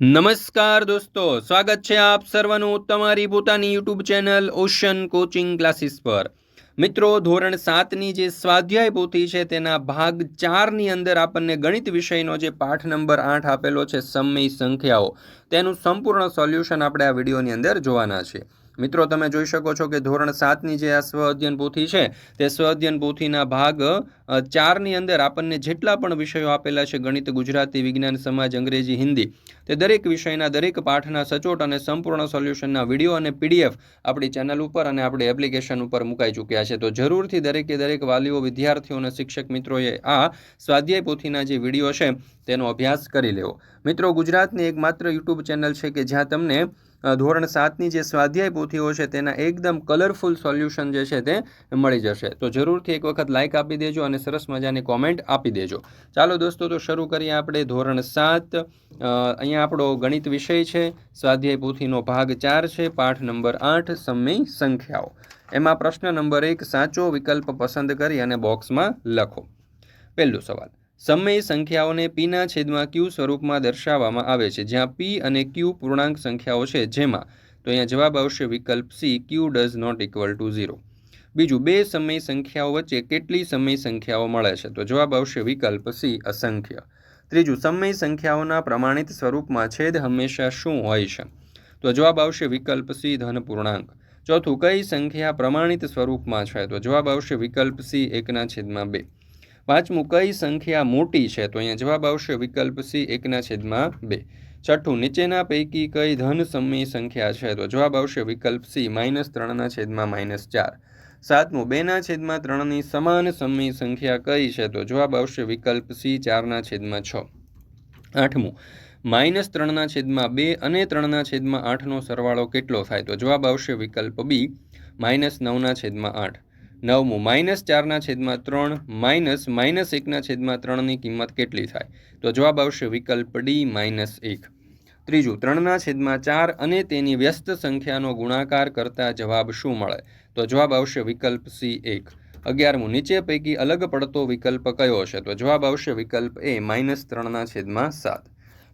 નમસ્કાર દોસ્તો, સ્વાગત છે આપ સર્વનું તમારી પોતાની YouTube channel ocean coaching classes પર. મિત્રો, ધોરણ સાતની જે સ્વાધ્યાય પોથી છે તેના ભાગ ચારની અંદર આપણને ગણિત વિષયનો જે પાઠ નંબર આઠ આપેલો છે, સમય સંખ્યાઓ, તેનું સંપૂર્ણ સોલ્યુશન આપણે આ વિડીયોની અંદર જોવાના છે. મિત્રો, તમે જોઈ શકો છો કે ધોરણ સાતની જે આ સ્વ અધ્યયન પોથી છે, તે સ્વ અધ્યયન પોથીના ભાગ ચારની અંદર આપણને જેટલા પણ વિષયો આપેલા છે, ગણિત, ગુજરાતી, વિજ્ઞાન, સમાજ, અંગ્રેજી, હિન્દી, તે દરેક વિષયના, દરેક પાઠના સચોટ અને સંપૂર્ણ સોલ્યુશનના વીડિયો અને પીડીએફ આપણી ચેનલ ઉપર અને આપણી એપ્લિકેશન ઉપર મુકાઈ ચૂક્યા છે. તો જરૂરથી દરેકે દરેક વાલીઓ, વિદ્યાર્થીઓ અને શિક્ષક મિત્રોએ આ સ્વાધ્યાય પોથીના જે વીડિયો છે, તેનો અભ્યાસ કરી લેવો. મિત્રો, ગુજરાતની એકમાત્ર યુટ્યુબ ચેનલ છે કે જ્યાં તમને ધોરણ સાતની જે સ્વાધ્યાય પોથીઓ છે, તેના એકદમ કલરફુલ સોલ્યુશન જે છે તે મળી જશે. તો જરૂરથી એક વખત લાઇક આપી દેજો અને સરસ મજાની કોમેન્ટ આપી દેજો. ચાલો દોસ્તો, તો શરૂ કરીએ આપણે ધોરણ સાત. અહીંયા આપણો ગણિત વિષય છે. સ્વાધ્યાય પોથીનો ભાગ ચાર છે. પાઠ નંબર આઠ, સમય સંખ્યાઓ. એમાં પ્રશ્ન નંબર એક, સાચો વિકલ્પ પસંદ કરી અને બોક્સમાં લખો. પહેલો સવાલ. સમય સંખ્યાઓને પીના છેદમાં ક્યુ સ્વરૂપમાં દર્શાવવામાં આવે છે. જ્યાં પી અને ક્યુ પૂર્ણાંક સંખ્યાઓ છે જેમાં. તો અહીંયા જવાબ આવશે વિકલ્પ C Q does not equal to zero બીજું, બે સમય સંખ્યાઓ વચ્ચે કેટલી સમય સંખ્યાઓ મળે છે? તો જવાબ આવશે વિકલ્પ સી, અસંખ્ય. ત્રીજું, સમય સંખ્યાઓના પ્રમાણિત સ્વરૂપમાં છેદ હંમેશા શું હોય છે? તો જવાબ આવશે વિકલ્પ સી, ધન પૂર્ણાંક. ચોથું, કઈ સંખ્યા પ્રમાણિત સ્વરૂપમાં છે? તો જવાબ આવશે વિકલ્પ સી, એકના છેદમાં બે. પાંચમું, કઈ સંખ્યા મોટી છે? તો અહીંયા જવાબ આવશે વિકલ્પ સી, એકના છેદમાં બે. છઠ્ઠું, નીચેના પૈકી કઈ ધન સમય સંખ્યા છે? તો જવાબ આવશે વિકલ્પ સી, માઇનસ ત્રણના છેદમાં માઇનસ ચાર. સાતમું, બેના છેદમાં ત્રણની સમાન સમય સંખ્યા કઈ છે? તો જવાબ આવશે વિકલ્પ સી, ચારના છેદમાં છ. આઠમું, માઇનસ ત્રણના છેદમાં બે અને ત્રણના છેદમાં આઠનો સરવાળો કેટલો થાય? તો જવાબ આવશે વિકલ્પ બી, માઇનસ નવના છેદમાં આઠ. નવમું, માઇનસ ચારના છેદમાં ત્રણ, માઇનસ માઇનસ એકના છેદમાં ત્રણની કિંમત કેટલી થાય? તો જવાબ આવશે વિકલ્પ ડી, માઇનસ એક. ત્રીજું, ત્રણના છેદમાં ચાર અને તેની વ્યસ્ત સંખ્યાનો ગુણાકાર કરતા જવાબ શું મળે? તો જવાબ આવશે વિકલ્પ સી એક. અગિયારમું, નીચે પૈકી અલગ પડતો વિકલ્પ કયો હશે? તો જવાબ આવશે વિકલ્પ એ, માઇનસ ત્રણના છેદમાં સાત.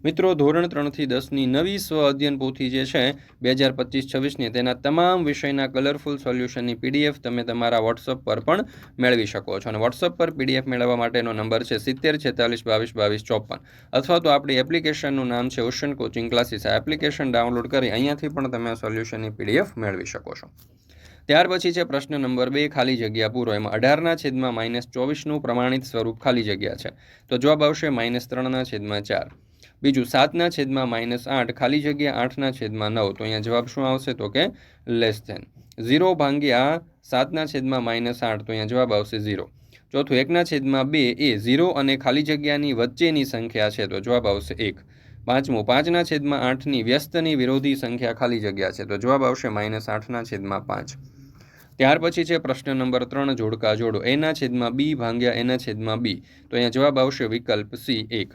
મિત્રો, ધોરણ ત્રણથી દસની નવી સ્વ અધ્યયન પોથી જે છે બે હજાર પચીસ છવ્વીસની, તેના તમામ વિષયના કલરફુલ સોલ્યુશનની પીડીએફ તમે તમારા વોટ્સઅપ પર પણ મેળવી શકો છો. અને વોટ્સઅપ પર પીડીએફ મેળવવા માટેનો નંબર છે સિત્તેર છેતાલીસ બાવીસ બાવીસ ચોપન. અથવા તો આપણી એપ્લિકેશનનું નામ છે ઓશન કોચિંગ ક્લાસીસ. આ એપ્લિકેશન ડાઉનલોડ કરી અહીંયાથી પણ તમે સોલ્યુશનની પીડીએફ મેળવી શકો છો. ત્યાર પછી છે પ્રશ્ન નંબર બે, ખાલી જગ્યા પૂરો. એમાં અઢારના છેદમાં માઇનસ ચોવીસનું પ્રમાણિત સ્વરૂપ ખાલી જગ્યા છે. તો જવાબ આવશે માઇનસ ત્રણના છેદમાં ચાર. બીજું, સાતના છેદમાં માઇનસ આઠ, ખાલી જગ્યા આઠના છેદમાં નવ. તો અહીંયા જવાબ શું આવશે? તો કે લેસ ધેન ઝીરો ભાંગ્યા સાતના છેદમાં માઇનસ આઠ. તો અહીંયા જવાબ આવશે ઝીરો. ચોથું, એકના છેદમાં બે એ ઝીરો અને ખાલી જગ્યાની વચ્ચેની સંખ્યા છે. તો જવાબ આવશે એક. પાંચમું, પાંચના છેદમાં આઠની વ્યસ્તની વિરોધી સંખ્યા ખાલી જગ્યા છે. તો જવાબ આવશે માઇનસ આઠના છેદમાં પાંચ. ત્યાર પછી છે પ્રશ્ન નંબર ત્રણ, જોડકા જોડો. એના છેદમાં બી ભાંગ્યા એના છેદમાં બી. તો અહીંયા જવાબ આવશે વિકલ્પ સી એક.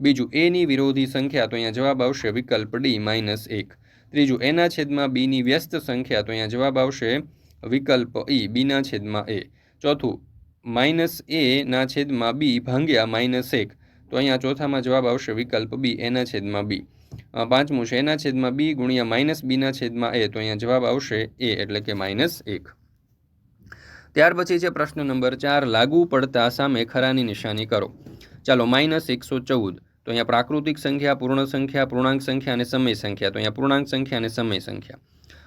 બીજું એની વિરોધી સંખ્યા તો અહીંયા જવાબ આવશે વિકલ્પ ડી માઇનસ એક. ત્રીજું, એના છેદમાં બીની વ્યસ્ત સંખ્યા તો અહીંયા જવાબ આવશે વિકલ્પ ઈ બીના છેદમાં એ. ચોથું, માઇનસ એના છેદમાં બી ભાંગ્યા માઇનસ એક. તો અહીંયા ચોથામાં જવાબ આવશે વિકલ્પ બી, એના છેદમાં બી. પાંચમું છે, એના છેદમાં બી ગુણ્યા માઇનસ બીના છેદમાં એ. તો અહીંયા જવાબ આવશે એ, એટલે કે માઇનસ એક. ત્યાર પછી છે પ્રશ્ન નંબર ચાર, લાગુ પડતા સામે ખરાની નિશાની કરો. ચાલો, માઇનસ એકસો ચૌદ. તો અહીંયા પ્રાકૃતિક સંખ્યા, પૂર્ણ સંખ્યા, પૂર્ણાંક સંખ્યા અને સમય સંખ્યા. તો અહીંયા પૂર્ણાંક સંખ્યા અને સમય સંખ્યા.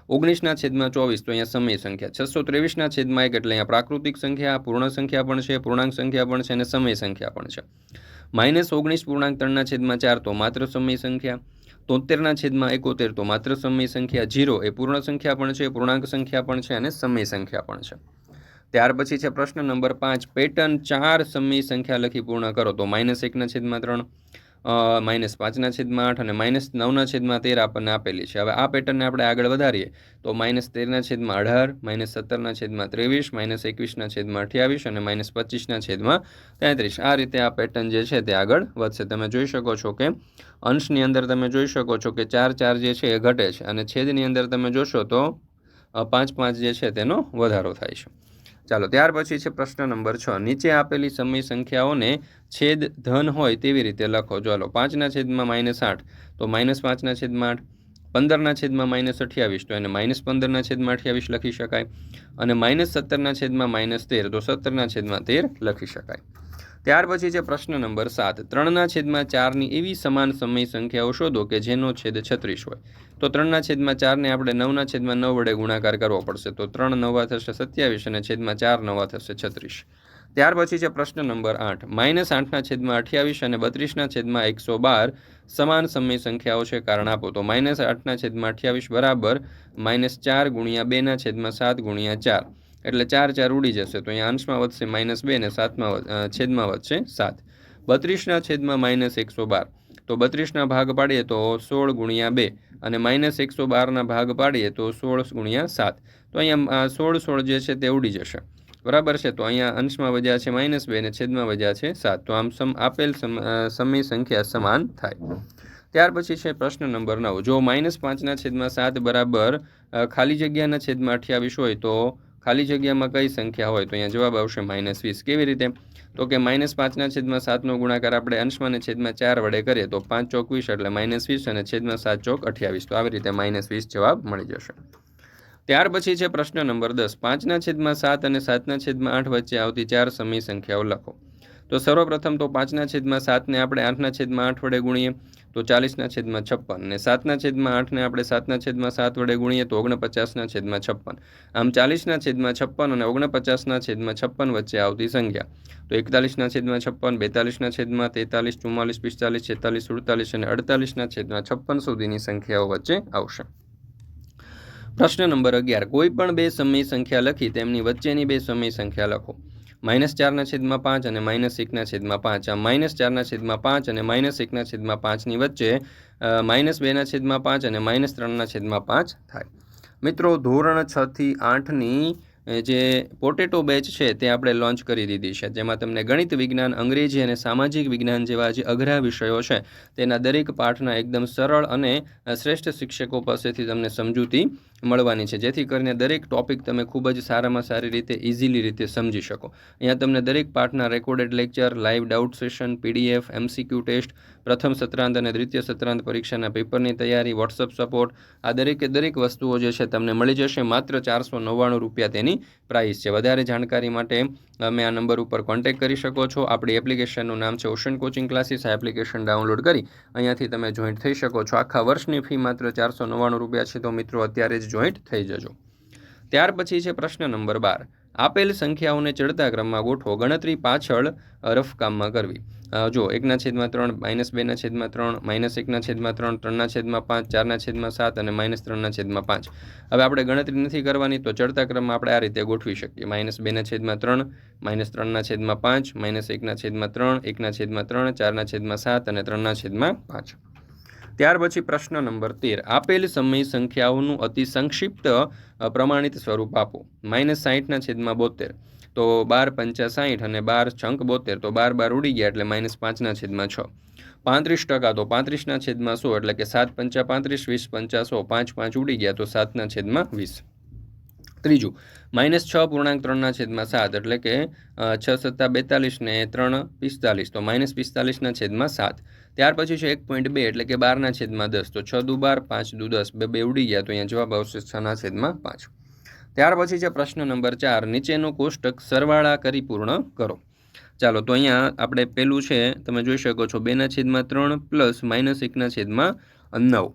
ઓગણીસના છેદમાં ચોવીસ, તો અહીંયા સમય સંખ્યા. છસો ત્રેવીસના છેદમાં એક એટલે અહીંયા પ્રાકૃતિક સંખ્યા, પૂર્ણ સંખ્યા પણ છે, પૂર્ણાંક સંખ્યા પણ છે અને સમય સંખ્યા પણ છે. માઇનસ ઓગણીસ, પૂર્ણાંક ત્રણના છેદમાં ચાર, તો માત્ર સમય સંખ્યા. તોતેરના છેદમાં એકોતેર, તો માત્ર સમય સંખ્યા. જીરો એ પૂર્ણ સંખ્યા પણ છે, પૂર્ણાંક સંખ્યા પણ છે અને સમય સંખ્યા પણ છે. ત્યાર પછી છે પ્રશ્ન નંબર પાંચ. પેટર્ન ચાર સમી સંખ્યા લખી પૂર્ણ કરો. તો માઇનસ એકના છેદમાં ત્રણ માઇનસ પાંચના છેદમાં આઠ અને માઇનસ નવના છેદમાં તેર આપણને આપેલી છે. હવે આ પેટર્નને આપણે આગળ વધારીએ. તો માઇનસ તેરના છેદમાં અઢાર માઇનસ સત્તરના છેદમાં ત્રેવીસ માઇનસ એકવીસના છેદમાં અઠ્યાવીસ અને માઇનસ પચીસના છેદમાં તેત્રીસ. આ રીતે આ પેટર્ન જે છે તે આગળ વધશે. તમે જોઈ શકો છો કે અંશની અંદર તમે જોઈ શકો છો કે ચાર ચાર જે છે એ ઘટે છે અને છેદની અંદર તમે જોશો તો પાંચ પાંચ જે છે તેનો વધારો થાય છે. ચાલો, ત્યાર પછી છે પ્રશ્ન નંબર છ. નીચે આપેલી સમય સંખ્યાઓને છેદ ધન હોય તેવી રીતે લખો. ચાલો પાંચના છેદમાં માઇનસ આઠ, તો માઇનસ પાંચના છેદમાં આઠ. પંદરના છેદમાં માઇનસ અઠ્યાવીસ, તો એને માઇનસ પંદરના છેદમાં અઠ્યાવીસ લખી શકાય. અને માઇનસ સત્તરના છેદમાં માઇનસ તેર, તો સત્તરના છેદમાં તેર લખી શકાય. ત્યાર પછી છે પ્રશ્ન નંબર સાત. ત્રણના છેદમાં ચારની એવી સમાન સમય સંખ્યાઓ શોધો કે જેનો છેદ છત્રીસ હોય. તો ત્રણના છેદમાં ચારને આપણે નવના છેદમાં નવ વડે ગુણાકાર કરવો પડશે. તો ત્રણ નવા થશે સત્યાવીસ અને છેદમાં ચાર નવા થશે છત્રીસ. ત્યાર પછી છે પ્રશ્ન નંબર આઠ. માઇનસ આઠના છેદમાં અઠ્યાવીસ અને બત્રીસના છેદમાં એકસો બાર સમાન સમય સંખ્યાઓ છે કારણ આપો. તો માઇનસ આઠના છેદમાં અઠ્યાવીસ બરાબર માઇનસ ચાર ગુણ્યા બેના છેદમાં સાત ગુણ્યા ચાર. એટલે ચાર ચાર ઉડી જશે. તો અહીંયા અંશમાં વધશે માઇનસ બે અને સાતમાં છેદમાં વધશે સાત. બત્રીસના છેદમાં માઇનસ એકસો બાર. તો બત્રીસના ભાગ પાડીએ તો સોળ ગુણ્યા બે અને માઇનસ એકસો બારના ભાગ પાડીએ તો સોળ ગુણ્યા સાત. તો અહીંયા સોળ સોળ જે છે તે ઉડી જશે. બરાબર છે? તો અહીંયા અંશમાં વધ્યા છે માઇનસ બે અને છેદમાં વધ્યા છે સાત. તો આમ સમ, આપેલ સમય સંખ્યા સમાન થાય. ત્યાર પછી છે પ્રશ્ન નંબર નવ. જો માઇનસ પાંચના છેદમાં સાત બરાબર ખાલી જગ્યાના છેદમાં અઠ્યાવીસ હોય તો ખાલી જગ્યામાં કઈ સંખ્યા હોય તો અહીંયા જવાબ આવશે માઇનસ વીસ. કેવી રીતે? તો કે માઇનસ પાંચના છેદમાં સાતનો ગુણાકાર આપણે અંશમાં અને છેદમાં ચાર વડે કરીએ તો પાંચ ચોક વીસ એટલે માઇનસ વીસ અને છેદમાં સાત ચોક અઠ્યાવીસ. તો આવી રીતે માઇનસ વીસ જવાબ મળી જશે. ત્યાર પછી છે પ્રશ્ન નંબર દસ. પાંચના છેદમાં સાત અને સાતના છેદમાં આઠ વચ્ચે આવતી ચાર સમય સંખ્યાઓ લખો. તો સર્વપ્રથમ તો પાંચના છેદમાં સાતને આપણે આઠના છેદમાં આઠ વડે ગુણીએ. તો ચાલીસના છેદમાં છપ્પન ને સાતના છેદમાં આઠને આપણે સાતના છેદમાં સાત વડે ગુણીએ તો ઓગણપચાસના છેદમાં છપ્પન. આમ ચાલીસના છેદમાં છપ્પન અને ઓગણપચાસના છેદમાં છપ્પન વચ્ચે આવતી સંખ્યા. તો એકતાલીસના છેદમાં છપ્પન, બેતાલીસના છેદમાં તેતાલીસ, ચુમ્માલીસ, પિસ્તાલીસ, છેતાલીસ, સુડતાલીસ અને અડતાલીસના છેદમાં છપ્પન સુધીની સંખ્યાઓ વચ્ચે આવશે. પ્રશ્ન નંબર અગિયાર. કોઈ પણ બે સમય સંખ્યા લખી તેમની વચ્ચેની બે સમય સંખ્યા લખો. માઇનસ ચારના છેદમાં પાંચ અને માઇનસ એકના છેદમાં પાંચ. આ માઇનસ ચારના છેદમાં પાંચ અને માઇનસ એકના છેદમાં પાંચની વચ્ચે માઇનસ બેના છેદમાં પાંચ અને માઇનસ ત્રણના છેદમાં પાંચ થાય. મિત્રો, ધોરણ છ થી આઠની જે પોટેટો બેચ છે તે આપણે લોન્ચ કરી દીધી છે. જેમાં તમને ગણિત વિજ્ઞાન, અંગ્રેજી અને સામાજિક વિજ્ઞાન જેવા જે અઘરા વિષયો છે, તેના દરેક પાઠના એકદમ સરળ અને શ્રેષ્ઠ શિક્ષકો પાસેથી તમને સમજૂતી મળવાની છે, જેથી કરીને દરેક ટોપિક તમે ખૂબ જ સારામાં સારી રીતે ઇઝીલી રીતે સમજી શકો. અહીંયા તમને દરેક પાઠના recorded lecture live doubt session PDF MCQ test પ્રથમ સત્રાંત અને દ્વિતીય સત્રાંત પરીક્ષાના પેપરની તૈયારી વોટ્સઅપ સપોર્ટ આ દરેકે દરેક વસ્તુઓ જે છે તમને મળી જશે. માત્ર ચારસો નવ્વાણું રૂપિયા તેની પ્રાઇસ છે. વધારે જાણકારી માટે તમે આ નંબર ઉપર કોન્ટેક્ટ કરી શકો છો. આપણી એપ્લિકેશનનું નામ છે ઓશન કોચિંગ ક્લાસીસ આ એપ્લિકેશન ડાઉનલોડ કરી અહીંયાથી તમે જોઈન્ટ થઈ શકો છો. આખા વર્ષની ફી માત્ર ચારસો નવ્વાણું રૂપિયા છે. તો મિત્રો, અત્યારે જ જોઈન્ટ થઈ જજો. ત્યાર પછી છે પ્રશ્ન નંબર બાર. આપેલ સંખ્યાઓને ચડતા ક્રમમાં ગોઠવો. ગણતરી પાછળ રફકામમાં કરવી. જો એકના છેદમાં ત્રણ, માઇનસ બેના છેદમાં ત્રણ, માઇનસ એકના છેદમાં ત્રણ, ત્રણના છેદમાં પાંચ, ચારના છેદમાં સાત અને માઇનસ ત્રણના છેદમાં પાંચ. હવે આપણે ગણતરી નથી કરવાની તો ચડતા ક્રમમાં આપણે આ રીતે ગોઠવી શકીએ. માઇનસ બેના છેદમાં ત્રણ, માઇનસ ત્રણના છેદમાં પાંચ, માઇનસ એકના છેદમાં ત્રણ, એકના છેદમાં ત્રણ, ચારના છેદમાં સાત અને ત્રણના છેદમાં પાંચ. ત્યાર પછી પ્રશ્ન નંબર તેર. આપેલ સમય સંખ્યાઓનું અતિ સંક્ષિપ્ત પ્રમાણિત સ્વરૂપ આપો. માઇનસ સાહીઠના છેદમાં બોતેર. તો બાર પંચા સાહીઠ અને બાર છંક બોતેર, તો બાર બાર ઉડી ગયા એટલે માઇનસ પાંચના છેદમાં છ. પાંત્રીસ ટકા તો પાંત્રીસના છેદમાં સો, એટલે કે સાત પંચા પાંત્રીસ, વીસ પંચા સો, પાંચ પાંચ ઉડી ગયા તો સાતના છેદમાં વીસ. ત્રીજું, માઇનસ છ પૂર્ણાંક ત્રણના છેદમાં સાત, એટલે કે છ સત્તા બેતાલીસ ને ત્રણ પિસ્તાલીસ, તો માઇનસ પિસ્તાલીસના છેદમાં સાત. ત્યાર પછી છે એક પોઈન્ટ બે, એટલે કે બારના છેદમાં દસ. તો છ દુ બાર, પાંચ દુ દસ. બે બે ઉડી ગયા, તો અહીંયા જવાબ આવશે છના છેદમાં પાંચ. ત્યાર પછી છે પ્રશ્ન નંબર ચાર, નીચેનું કોષ્ટક સરવાળા કરી પૂર્ણ કરો. ચાલો, તો અહીંયા આપણે પેલું છે, તમે જોઈ શકો છો, બેના છેદમાં ત્રણ પ્લસ માઇનસ એકના છેદમાં નવ.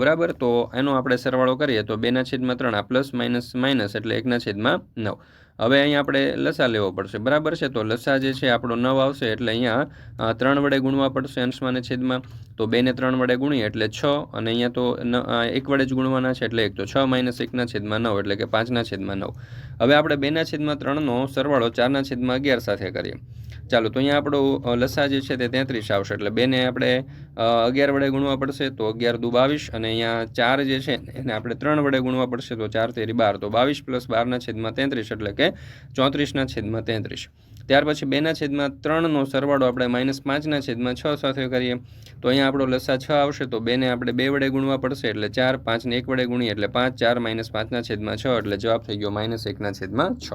બરાબર? તો એનો આપણે સરવાળો કરીએ, તો બેના છેદમાં ત્રણ, આ પ્લસ માઇનસ માઇનસ એટલે એકના છેદમાં નવ. હવે અહીંયા આપણે લસા લેવો પડશે. બરાબર છે? તો લસા જે છે, આપણો નવ આવશે એટલે અહીંયા ત્રણ વડે ગુણવા પડશે અંશમાં છેદમાં. તો બેને ત્રણ વડે ગુણીએ એટલે છ, અને અહીંયા તો એક વડે જ ગુણવાના છે એટલે એક. તો છ માઇનસ એકના છેદમાં નવ એટલે કે પાંચના છેદમાં નવ. હવે આપણે બેના છેદમાં ત્રણનો સરવાળો ચારના છેદમાં અગિયાર સાથે કરીએ. ચાલો, તો અહીંયા આપણો લસા જે છે તે તેત્રીસ આવશે. એટલે બેને આપણે અગિયાર વડે ગુણવા પડશે તો અગિયાર દુ બાવીસ અને અહીંયા ચાર જે છે એને આપણે ત્રણ વડે ગુણવા પડશે તો ચાર તેરી બાર. તો બાવીસ પ્લસ બારના છેદમાં તેત્રીસ એટલે કે ચોત્રીસના છેદમાં તેત્રીસ. ત્યાર પછી બેના છેદમાં ત્રણનો સરવાળો આપણે માઇનસ પાંચના છેદમાં છ સાથે કરીએ. તો અહીંયા આપણો લસા છ આવશે, તો બેને આપણે બે વડે ગુણવા પડશે, એટલે ચાર, પાંચને એક વડે ગુણીએ, એટલે પાંચ, ચાર માઇનસ પાંચના છેદમાં છ, એટલે જવાબ થઈ ગયો માઇનસ એકના છેદમાં છ.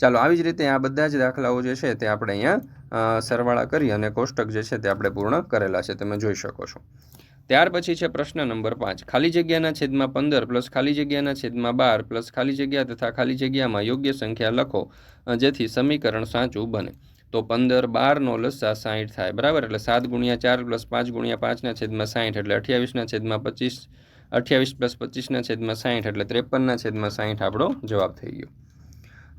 ચાલો, આવી જ રીતે આ બધા જ દાખલાઓ જે છે તે આપણે અહીંયા સરવાળા કરી અને કોષ્ટક જે છે તે આપણે પૂર્ણ કરેલા છે, તમે જોઈ શકો છો. ત્યાર પછી છે પ્રશ્ન નંબર પાંચ. ખાલી જગ્યાના છેદમાં પંદર પ્લસ ખાલી જગ્યાના છેદમાં બાર પ્લસ ખાલી જગ્યા તથા ખાલી જગ્યામાં યોગ્ય સંખ્યા લખો જેથી સમીકરણ સાચું બને. તો પંદર બારનો લસા સાહીઠ થાય, બરાબર? એટલે સાત ગુણ્યા ચાર પ્લસ પાંચ ગુણ્યા પાંચના છેદમાં સાહીઠ એટલે અઠ્યાવીસના છેદમાં પચીસ, અઠ્યાવીસ પ્લસ પચીસના છેદમાં સાહીઠ એટલે ત્રેપનના છેદમાં સાહીઠ આપણો જવાબ થઈ ગયો.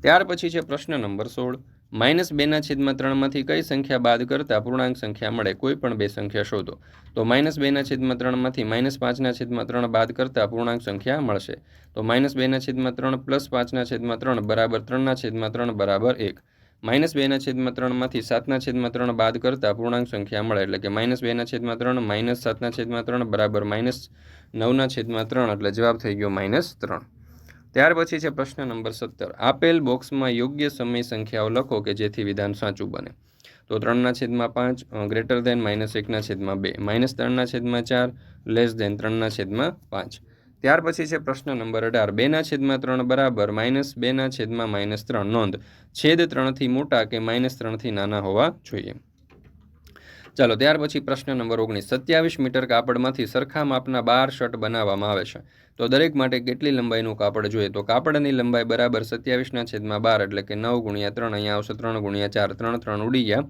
ત્યાર પછી છે પ્રશ્ન નંબર સોળ. માઇનસ બેના છેદમાં ત્રણમાંથી કઈ સંખ્યા બાદ કરતાં પૂર્ણાંક સંખ્યા મળે? કોઈ પણ બે સંખ્યા શોધો. તો માઇનસ બેના છેદમાં ત્રણમાંથી માઇનસ પાંચના છેદમાં ત્રણ બાદ કરતાં પૂર્ણાંક સંખ્યા મળશે. તો માઇનસ બેના છેદમાં ત્રણ પ્લસ પાંચના છેદમાં ત્રણ બરાબર ત્રણના છેદમાં ત્રણ બરાબર એક. માઇનસ બેના છેદમાં ત્રણમાંથી સાતના છેદમાં ત્રણ બાદ કરતાં પૂર્ણાંક સંખ્યા મળે. એટલે કે માઇનસ બેના છેદમાં ત્રણ, માઇનસ સાતના છેદમાં ત્રણ, બરાબર માઇનસ નવના છેદમાં ત્રણ. એટલે જવાબ થઈ ગયો માઇનસ ત્રણ. ત્યાર પછી છે પ્રશ્ન નંબર સત્તર. આપેલ બોક્સમાં યોગ્ય સમય સંખ્યાઓ લખો કે જેથી વિધાન સાચું બને. તો ત્રણના છેદમાં પાંચ ગ્રેટર ધેન માઇનસ એકના છેદમાં બે, માઇનસ ત્રણના છેદમાં ચાર, લેસ ધેન ત્રણના છેદમાં પાંચ. ત્યાર પછી છે પ્રશ્ન નંબર અઢાર. બેના છેદમાં ત્રણ બરાબર, માઇનસ બેના છેદમાં માઇનસ ત્રણ નોંધ. છેદ ત્રણથી મોટા કે માઇનસ ત્રણથી નાના હોવા જોઈએ. ચાલો, ત્યાર પછી પ્રશ્ન નંબર ઓગણીસ. સત્યાવીસ મીટર કાપડમાંથી સરખા માપના બાર શર્ટ બનાવવામાં આવે છે. તો દરેક માટે કેટલી લંબાઈનું કાપડ જોઈએ? તો કાપડની લંબાઈ બરાબર સત્યાવીસના છેદમાં બાર એટલે કે નવ ગુણ્યા ત્રણ, અહીંયા આવશે ત્રણ ગુણ્યા ચાર, ત્રણ ત્રણ ઉડી ગયા.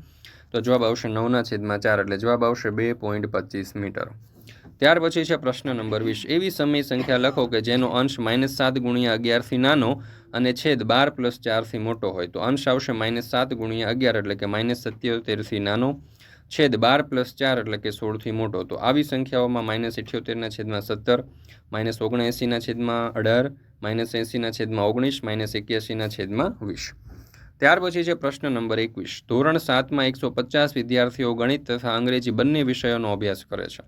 તો જવાબ આવશે નવના છેદમાં ચાર એટલે જવાબ આવશે બે પોઈન્ટ પચીસ મીટર. ત્યાર પછી છે પ્રશ્ન નંબર વીસ. એવી સમય સંખ્યા લખો કે જેનો અંશ માઇનસ સાત ગુણ્યા અગિયારથી નાનો અને છેદ બાર પ્લસ ચારથી મોટો હોય. તો અંશ આવશે માઇનસ સાત ગુણ્યા અગિયાર એટલે કે માઇનસ સત્યોતેરથી નાનો. છેદ બાર પ્લસ ચાર એટલે કે સોળથી મોટો. તો આવી સંખ્યાઓમાં માઇનસ ઇઠ્યોતેરના છેદમાં સત્તર, માઇનસ ઓગણએંસીના છેદમાં અઢાર, માઇનસ એંસીના છેદમાં ઓગણીસ, માઇનસ એક્યાસીના છેદમાં વીસ. ત્યાર પછી છે પ્રશ્ન નંબર એકવીસ. ધોરણ સાતમાં એકસો પચાસ વિદ્યાર્થીઓ ગણિત તથા અંગ્રેજી બંને વિષયોનો અભ્યાસ કરે છે.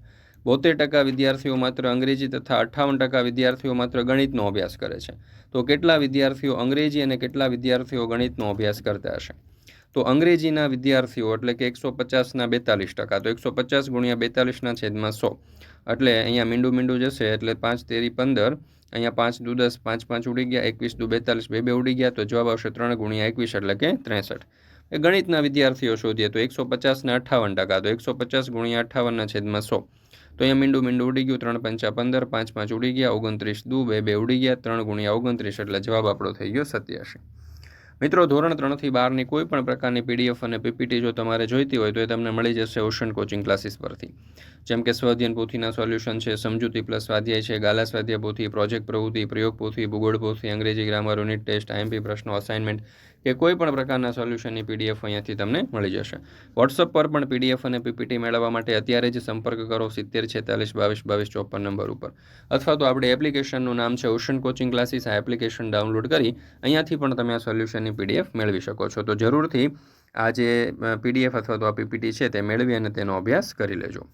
બોતેર ટકા વિદ્યાર્થીઓ માત્ર અંગ્રેજી તથા અઠ્ઠાવન ટકા વિદ્યાર્થીઓ માત્ર ગણિતનો અભ્યાસ કરે છે. તો કેટલા વિદ્યાર્થીઓ અંગ્રેજી અને કેટલા વિદ્યાર્થીઓ ગણિતનો અભ્યાસ કરતા હશે? તો અંગ્રેજીના વિદ્યાર્થીઓ એટલે કે એકસો પચાસના બેતાલીસ ટકા, તો એકસો પચાસ ગુણ્યા બેતાલીસના છેદમાં સો. એટલે અહીંયા મીંડું મીંડું જશે એટલે પાંચ તેરી પંદર, અહીંયા પાંચ દુ દસ, પાંચ પાંચ ઉડી ગયા, એકવીસ દુ બેતાલીસ, બે બે ઉડી ગયા, તો જવાબ આવશે ત્રણ ગુણ્યા એકવીસ એટલે કે ત્રેસઠ. એ ગણિતના વિદ્યાર્થીઓ શોધીએ તો એકસો પચાસના અઠાવન ટકા, તો એકસો પચાસ ગુણ્યા અઠ્ઠાવનના છેદમાં સો. તો અહીંયા મીંડું મીંડું ઉડી ગયું, ત્રણ પંચા પંદર, પાંચ પાંચ ઉડી ગયા, ઓગણત્રીસ દુ, બે બે ઉડી ગયા, ત્રણ ગુણ્યા ઓગણત્રીસ એટલે જવાબ આપણો થઈ ગયો સત્યાસી. મિત્રો, ધોરણ ત્રણથી બારની કોઈ પણ પ્રકારની પીડીએફ અને પીપીટી જો તમારે જોઈતી હોય તો એ તમને મળી જશે ઓશન કોચિંગ ક્લાસીસ પરથી. જેમ કે સ્વાધ્યન પોથીના સોલ્યુશન છે, સમજૂતી પ્લસ સ્વાધ્યાય છે, ગાલા સ્વાધ્યાય પોથી પ્રોજેક્ટ પ્રવૃત્તિ, પ્રયોગ પોથી, ભૂગોળ પોથી, અંગ્રેજી ગ્રામર યુનિટ ટેસ્ટ આઈએમપી પ્રશ્નો અસાઇનમેન્ટ કે કોઈ પણ પ્રકારના સોલ્યુશનની પીડીએફ અહીંયાથી તમને મળી જશે. વોટ્સઅપ પર પણ પીડીએફ અને પીપીટી મેળવવા માટે અત્યારે જ સંપર્ક કરો સિત્તેર છેતાલીસ બાવીસ બાવીસ ચોપન નંબર ઉપર. અથવા તો આપણે એપ્લિકેશનનું નામ છે ઓશન કોચિંગ ક્લાસીસ આ એપ્લિકેશન ડાઉનલોડ કરી અહીંયાથી પણ તમે આ સોલ્યુશનની પીડીએફ મેળવી શકો છો. તો જરૂરથી આ જે પીડીએફ અથવા તો આ પીપીટી છે તે મેળવી અને તેનો અભ્યાસ કરી લેજો.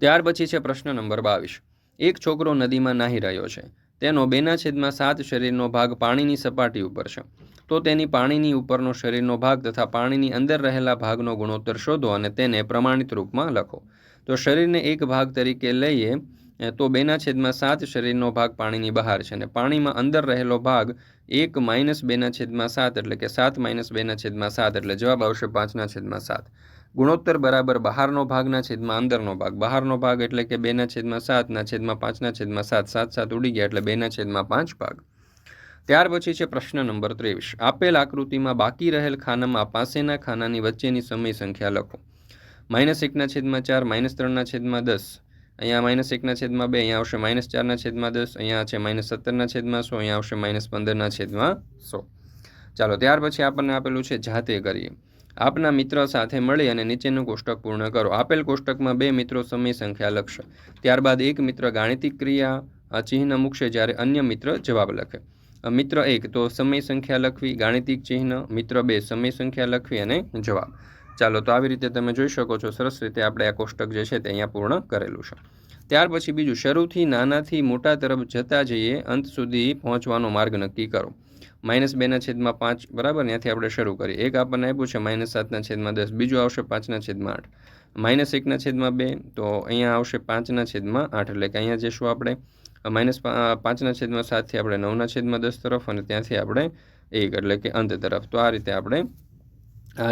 ત્યાર પછી છે પ્રશ્ન નંબર બાવીસ. એક છોકરો નદીમાં નાહી રહ્યો છે. તેનો બેના છેદમાં સાત શરીરનો ભાગ પાણીની સપાટી ઉપર છે. તો તેની પાણીની ઉપરનો શરીરનો ભાગ તથા પાણીની અંદર રહેલા ભાગનો ગુણોત્તર શોધો અને તેને પ્રમાણિત રૂપમાં લખો. તો શરીરને એક ભાગ તરીકે લઈએ તો બેના છેદમાં સાત શરીરનો ભાગ પાણીની બહાર છે અને પાણીમાં અંદર રહેલો ભાગ એક માઇનસ બેના છેદમાં સાત એટલે કે સાત માઇનસ બેના છેદમાં સાત એટલે જવાબ આવશે પાંચના છેદમાં સાત. ગુણોત્તર બરાબર બહારનો ભાગના છેદમાં અંદરનો ભાગ. બહારનો ભાગ એટલે કે બેના છેદમાં સાતના છેદમાં પાંચના છેદમાં સાત સાત સાત ઉડી ગયા એટલે બેના છેદમાં પાંચ ભાગ. ત્યાર પછી છે પ્રશ્ન નંબર ત્રેવીસ. આપેલ આકૃતિમાં બાકી રહેલ ખાનામાં પાસેના ખાનાની વચ્ચેની સમય સંખ્યા લખો. માઇનસ એકના છેદમાં ચાર, માઇનસ ત્રણના છેદમાં દસ. અહીંયા માઇનસ એકના છેદમાં બે, અહીંયા આવશે માઇનસ ચારના છેદમાં દસ, અહીંયા છે માઇનસ સત્તરના છેદમાં સો, અહીંયા આવશે માઇનસ પંદરના છેદમાં સો. ચાલો, ત્યાર પછી આપણને આપેલું છે જાતે કરીએ. આપના મિત્ર સાથે મળી અને નીચેનું કોષ્ટક પૂર્ણ કરો. આપેલ કોષ્ટકમાં બે મિત્રો સમય સંખ્યા લખશે. ત્યારબાદ એક મિત્ર ગાણિતિક ક્રિયા ચિહ્ન મૂકશે જ્યારે અન્ય મિત્ર જવાબ લખે. મિત્ર એક, તો સમય સંખ્યા લખવી, ગાણિતિક ચિહ્ન, મિત્ર બે, સમય સંખ્યા લખવી અને જવાબ. ચાલો, તો આવી રીતે તમે જોઈ શકો છો, સરસ રીતે આપણે આ કોષ્ટક જે છે તે અહીંયા પૂર્ણ કરેલું છે. ત્યાર પછી બીજું, શરૂથી નાનાથી મોટા તરફ જતા જઈએ, અંત સુધી પહોંચવાનો માર્ગ નક્કી કરો. માઇનસ બેના છેદમાં પાંચ, બરાબર? ત્યાંથી આપણે શરૂ કરીએ. એક આપણને આપ્યું છે માઇનસ સાતના છેદમાં દસ, બીજું આવશે પાંચના છેદમાં આઠ. માઇનસ એકના છેદમાં બે, તો અહીંયા આવશે પાંચના છેદમાં આઠ. એટલે કે અહીંયા જઈશું આપણે. માઇનસ પાંચના છેદમાં સાતથી આપણે નવના છેદમાં દસ તરફ અને ત્યાંથી આપણે એક, એટલે કે અંત તરફ. તો આ રીતે આપણે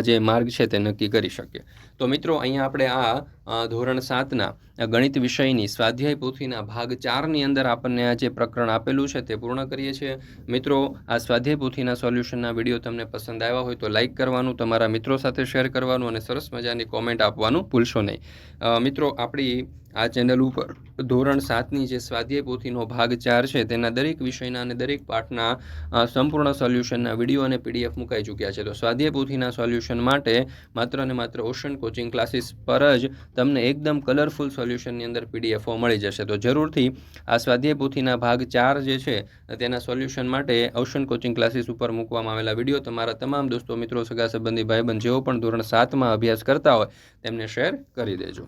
જે માર્ગ છે તે નક્કી કરી શકીએ. તો મિત્રો, અહીંયા આપણે આ ધોરણ સાતના ગણિત વિષયની સ્વાધ્યાય પોથીના ભાગ ચારની અંદર આપણને આ જે પ્રકરણ આપેલું છે તે પૂર્ણ કરીએ છીએ. મિત્રો, આ સ્વાધ્યાય પોથીના સોલ્યુશનના વીડિયો તમને પસંદ આવ્યા હોય તો લાઇક કરવાનું, તમારા મિત્રો સાથે શેર કરવાનું અને સરસ મજાની કોમેન્ટ આપવાનું ભૂલશો નહીં. મિત્રો, આપણી આ ચેનલ ઉપર ધોરણ સાતની જે સ્વાધ્યાય પોથીનો ભાગ ચાર છે, તેના દરેક વિષયના અને દરેક પાઠના સંપૂર્ણ સોલ્યુશનના વીડિયો અને પીડીએફ મુકાઈ ચૂક્યા છે. તો સ્વાધ્યાય પોથીના સોલ્યુશન માટે માત્ર અને માત્ર ઓશન કોચિંગ ક્લાસીસ પર જ તમને એકદમ કલરફુલ સોલ્યુશનની અંદર પીડીએફો મળી જશે. તો જરૂરથી આ સ્વાધ્યાય પોથીના ભાગ ચાર જે છે, તેના સોલ્યુશન માટે ઓશન કોચિંગ ક્લાસીસ ઉપર મૂકવામાં આવેલા વીડિયો તમારા તમામ દોસ્તો, મિત્રો, સગા સંબંધી ભાઈબંધ જેઓ પણ ધોરણ સાતમાં અભ્યાસ કરતા હોય તેમને શેર કરી દેજો.